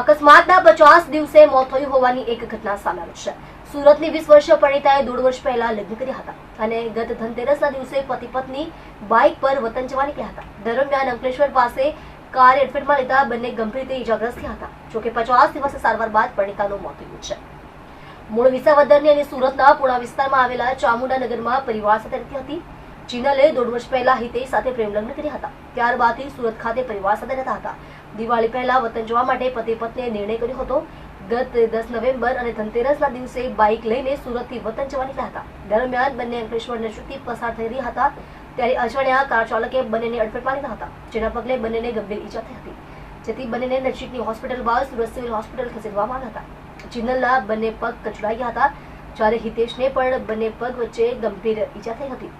અકસ્માતના પચાસ દિવસે મોત થયું હોવાની એક ઘટના સામે આવી છે. સુરતની વીસ વર્ષીય પરિણીતાએ દોઢ વર્ષ પહેલા લગ્ન કર્યા હતા અને ગત ધનતેરસના દિવસે પતિ પત્ની બાઇક પર વતન જવા નીકળ્યા હતા. દરમિયાન અંકલેશ્વર પાસે કાર એડફેટમાં લેતા બંને ગંભીર રીતે ઇજાગ્રસ્ત થયા હતા જોકે પચાસ દિવસ સારવાર બાદ પરિણીતાનું મોત થયું છે. મૂળ વિસાવદરની અને સુરતના પુણા વિસ્તારમાં આવેલા ચામુંડા નગરમાં પરિવાર સાથે રહેતી હતી. જીનલે દોઢ વર્ષ પહેલા હિતેશ સાથે પ્રેમ લગ્ન કર્યા હતા. ત્યારબાદથી સુરત ખાતે પરિવાર સાથે રહેતા હતા. દિવાળી પહેલા વતન જવા માટે પતિ પત્નીએ નિર્ણય કર્યો હતો. ગત દસ નવેમ્બર અને ધનતેરસના દિવસે બાઇક લઈને સુરતથી વતન જવા નીકળ્યા હતા. દરમિયાન બંને અંકલેશ્વર નજીકથી પસાર થઈ રહ્યા હતા. ત્યારે અજાણ્યા કાર ચાલકે બંનેને અડફેટમાં લીધા હતા, જેના પગલે બંનેને ગંભીર ઈજા થઈ હતી. જેથી બંનેને નજીકની હોસ્પિટલ બાદ સુરત સિવિલ હોસ્પિટલ ખસેડવામાં આવ્યા હતા. જિંદલના બંને પગ કચડાઈ ગયા હતા, જ્યારે હિતેશને પણ બંને પગ વચ્ચે ગંભીર ઈજા થઈ હતી.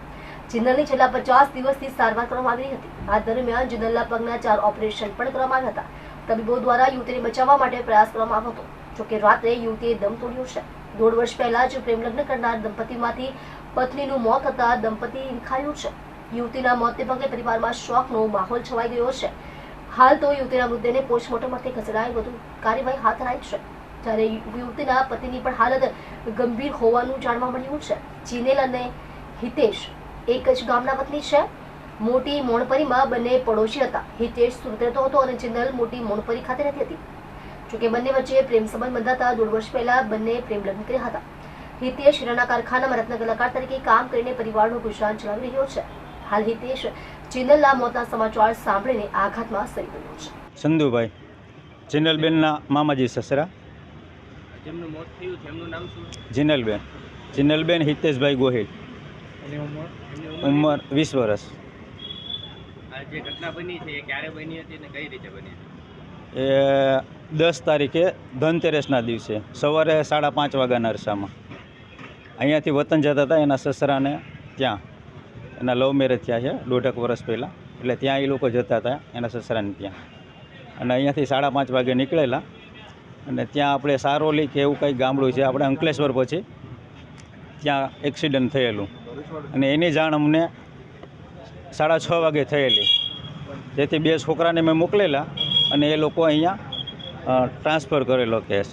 જિંદલની છેલ્લા પચાસ દિવસથી સારવાર કરવામાં આવી હતી. આ દરમિયાન જિંદલના પગના ચાર ઓપરેશન પણ કરવામાં આવ્યા હતા. તબીબો દ્વારા યુવતીને બચાવવા માટે પ્રયાસ કરવામાં આવ્યો હતો. જોકે રાત્રે યુવતીએ દમ તોડ્યો છે. દોઢ વર્ષ પહેલા જ પ્રેમ લગ્ન કરનાર દંપતીમાંથી પત્નીનું મોત થતા દંપતી વિખાયું છે. યુવતીના મોતને પગલે પરિવારમાં શોકનો માહોલ છવાઈ ગયો છે. હાલ તો યુવતીના મૃતદેહને પોસ્ટમોર્ટમ માટે ખસેડાઈ વધુ કાર્યવાહી હાથ ધરાઈ છે. જ્યારે યુવતીના પતિની પણ હાલત ગંભીર હોવાનું જાણવા મળ્યું છે. જીનેલ અને હિતેશ એક જ ગામના વતની છે. મોટી મોણપરીમાં બંને પડોશી હતા. હિતેશ સુરત રહેતો હતો અને ચિંદલ મોટી મોણપરી ખાતે રહેતી હતી. જોકે બંને વચ્ચે પ્રેમ સંબંધ બંધાતા દોઢ વર્ષ પહેલા બંને પ્રેમ લગ્ન કર્યા હતા. હિતેશ હીરાના કારખાનામાં રત્ન કલાકાર તરીકે કામ કરીને પરિવારનું ગુજરાન ચલાવી રહ્યો છે. હાલ હિતેશ ચિંદલના મોતના સમાચાર સાંભળીને આઘાતમાં સરી ગયો છે. ચંદુભાઈ જીનલબેનના મામાજી સસરા? જેમનું મોત થયું છે એમનું નામ શું? જિનલબેન જિનલબેન હિતેશભાઈ ગોહિલ. ઉંમર? વીસ વર્ષ. આ જે ઘટના બની છે એ ક્યારે બની હતી અને કઈ રીતે બની એ દસ તારીખે ધનતેરસના દિવસે સવારે સાડા પાંચ વાગ્યાના અરસામાં. અહીંયાથી વતન જતા હતા એના સસરાને ત્યાં. એના લવ મેરેજ થયા છે દોઢેક વર્ષ પહેલાં. એટલે ત્યાં એ લોકો જતા હતા એના સસરાને ત્યાં. અને અહીંયાથી સાડા પાંચ વાગે નીકળેલા. અને ત્યાં આપણે સારોલી કે એવું કંઈક ગામડું છે આપણે અંકલેશ્વર પછી ત્યાં એક્સિડન્ટ થયેલું. અને એની જાણ અમને સાડા છ વાગે થયેલી. જેથી બે છોકરાને મેં મોકલેલા અને એ લોકો અહીંયા ટ્રાન્સફર કરેલો કેસ.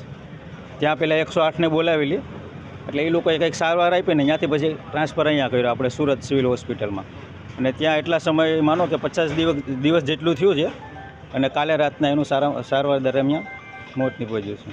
ત્યાં પહેલાં એકસો આઠને બોલાવેલી. એટલે એ લોકોએ કંઈક સારવાર આપી ને ત્યાંથી પછી ટ્રાન્સફર અહીંયા કર્યો આપણે સુરત સિવિલ હોસ્પિટલમાં. અને ત્યાં એટલા સમય, માનો કે પચાસ દિવસ દિવસ જેટલું થયું છે અને કાલે રાતના એનું સારા, સારવાર દરમિયાન મોત નીપજ્યું છે.